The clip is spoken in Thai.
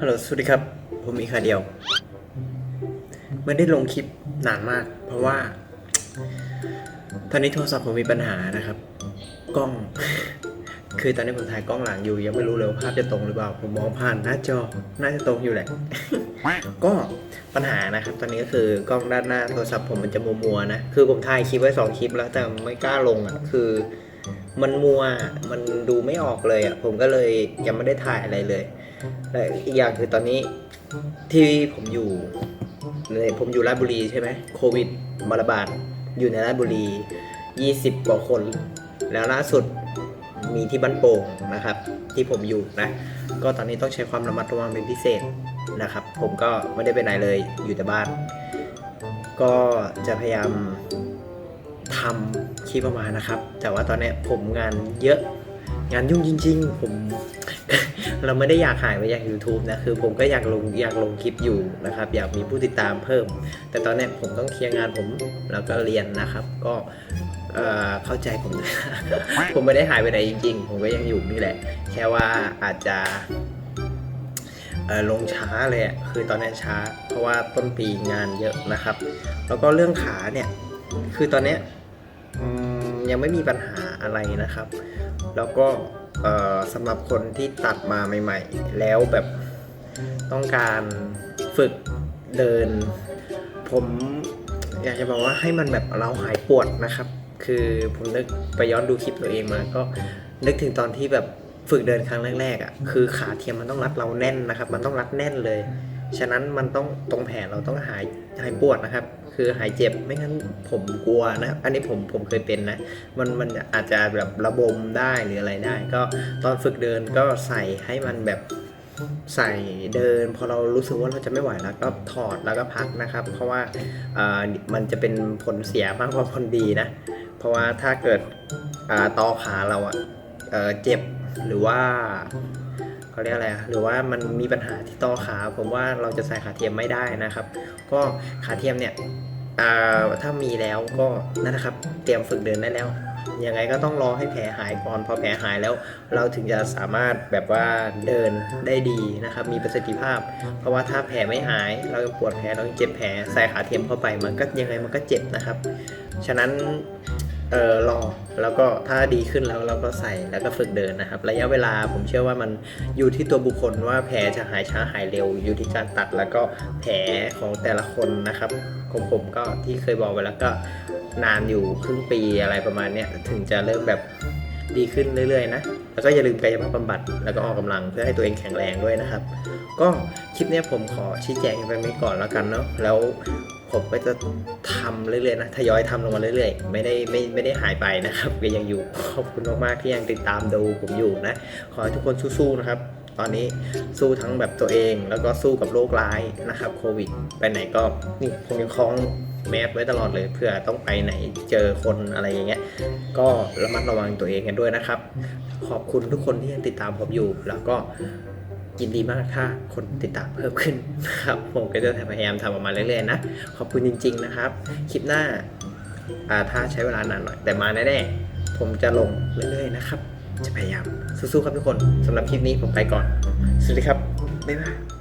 ฮัลโหล สวัสดีครับ ผมอีกค่ะเดียวไม่ได้ลงคลิปนานมาก เพราะว่า ตอนนี้โทรศัพท์ผมมีปัญหานะครับ กล้อง คือตอนนี้ผมถ่ายกล้องหลังอยู่ ยังไม่รู้เลยว่าภาพจะตรงหรือเปล่า ผมมองผ่านหน้าจอ น่าจะตรงอยู่แหละ ก็ปัญหานะครับ ตอนนี้ก็คือกล้องด้านหน้าโทรศัพท์ผมมันจะมัวๆนะ คือผมถ่ายคลิปไว้สองคลิปแล้วแต่ไม่กล้าลงอะ คือ มันมัวมันดูไม่ออกเลยอะผมก็เลยยังไม่ได้ถ่ายอะไรเลยและอีกอย่างคือตอนนี้ที่ผมอยู่เลยผมอยู่ราชบุรีใช่ไหมโควิดมาระบาดอยู่ในราชบุรี 20 กว่าคน แล้วล่าสุดมีที่บ้านโป่งนะครับ ที่ผมอยู่นะ ก็ตอนนี้ต้องใช้ความระมัดระวังเป็นพิเศษนะครับ ผมก็ไม่ได้ไปไหนเลยอยู่แต่บ้าน ก็จะพยายามทำ คลิปออกมานะครับ แต่ว่าตอนนี้ผมงานเยอะงานยุ่งจริง ๆ ผม เราไม่ได้อยากหายไปจาก YouTube นะ คือผมก็อยากลงอยากลงคลิปอยู่นะครับ อยากมีผู้ติดตามเพิ่ม แต่ตอนนี้ผมต้องเคลียร์งานผมแล้วก็เรียนนะครับ ก็เข้าใจผมนะผมไม่ได้หายไปไหนจริง ๆ ผมก็ยังอยู่นี่แหละ แค่ว่าอาจจะลงช้าเลยอะคือตอนนี้ช้า เพราะว่าต้นปีงานเยอะนะครับ แล้วก็เรื่องขาเนี่ย คือตอนนี้ ยังไม่มีปัญหาอะไรนะครับ แล้วก็สำหรับคนที่ตัดมาใหม่ ๆ แล้วแบบต้องการฝึกเดิน ผมอยากจะบอกว่าให้มันแบบเราหายปวดนะครับ คือผมนึกไปย้อนดูคลิปตัวเองมา ก็นึกถึงตอนที่แบบฝึกเดินครั้งแรกๆอะคือขาเทียมมันต้องรัดเราแน่นนะครับ มันต้องรัดแน่นเลย ฉะนั้นมันต้องตรงแผลเราต้องหายหายปวดนะครับ คือหายเจ็บไม่งั้นผมกลัวนะอันนี้ผมผมเคยเป็นนะ มันมันอาจจะแบบระบมได้หรืออะไรได้ ก็ตอนฝึกเดินก็ใส่ให้มันแบบใส่เดิน พอเรารู้สึกว่าเราจะไม่ไหวแล้วก็ถอดแล้วก็พักนะครับ เพราะว่ามันจะเป็นผลเสียมากกว่าผลดีนะ เพราะว่าถ้าเกิดอ่อขาเราอะเจ็บหรือว่า เขาเรียกอะไรหรือว่ามันมีปัญหาที่ต่อขา ผมว่าเราจะใส่ขาเทียมไม่ได้นะครับ ก็ขาเทียมเนี่ยถ้ามีแล้วก็นั่นนะครับ เตรียมฝึกเดินได้แล้วยังไงก็ต้องรอให้แผลหายก่อนพอแผลหายแล้ว เราถึงจะสามารถแบบว่าเดินได้ดีนะครับ มีประสิทธิภาพ เพราะว่าถ้าแผลไม่หาย เราปวดแผลเราเจ็บแผลใส่ขาเทียมเข้าไปมันก็ยังไงมันก็เจ็บนะครับ ฉะนั้น เออรอแล้วก็ถ้าดีขึ้นแล้วเราก็ใส่แล้วก็ฝึกเดินนะครับ ระยะเวลาผมเชื่อว่ามันอยู่ที่ตัวบุคคลว่าแผลจะหายช้าหายเร็ว อยู่ที่การตัดแล้วก็แผลของแต่ละคนนะครับของผมก็ที่เคยบอกไปแล้วก็นานอยู่ครึ่งปีอะไรประมาณเนี้ยถึงจะเริ่มแบบ ดีขึ้นเรื่อยๆนะ แล้วก็อย่าลืมกายภาพบำบัด แล้วก็ออกกำลังเพื่อให้ตัวเองแข็งแรงด้วยนะครับ ก็คลิปนี้ผมขอชี้แจงไปไว้ก่อนแล้วกันเนาะ แล้วผมก็จะทำเรื่อยๆนะ ทยอยทำลงมาเรื่อยๆ ไม่ได้ไม่ไม่ได้หายไปนะครับก็ยังอยู่ ขอบคุณมากๆที่ยังติดตามดูผมอยู่นะ ขอให้ทุกคนสู้ๆนะครับตอนนี้สู้ทั้งแบบตัวเองแล้วก็สู้กับโรคร้ายนะครับโควิด ไปไหนก็นี่ผมยังคล้องแมสไว้ตลอดเลยเผื่อต้องไปไหนเจอคนอะไรอย่างเงี้ย ก็ระมัดระวังตัวเองกันด้วยนะครับ ขอบคุณทุกคนที่ยังติดตามผมอยู่ แล้วก็ยินดีมากถ้าคนติดตามเพิ่มขึ้นนะครับผมก็จะพยายามทำออกมาเรื่อยๆนะ ขอบคุณจริง ๆ นะครับ คลิปหน้าอ่าถ้าใช้เวลานานหน่อย แต่มาแน่ๆผมจะลงเรื่อยๆนะครับ จะพยายามสู้ๆครับทุกคนสำหรับคลิปนี้ผมไปก่อน สวัสดีครับบ๊ายบาย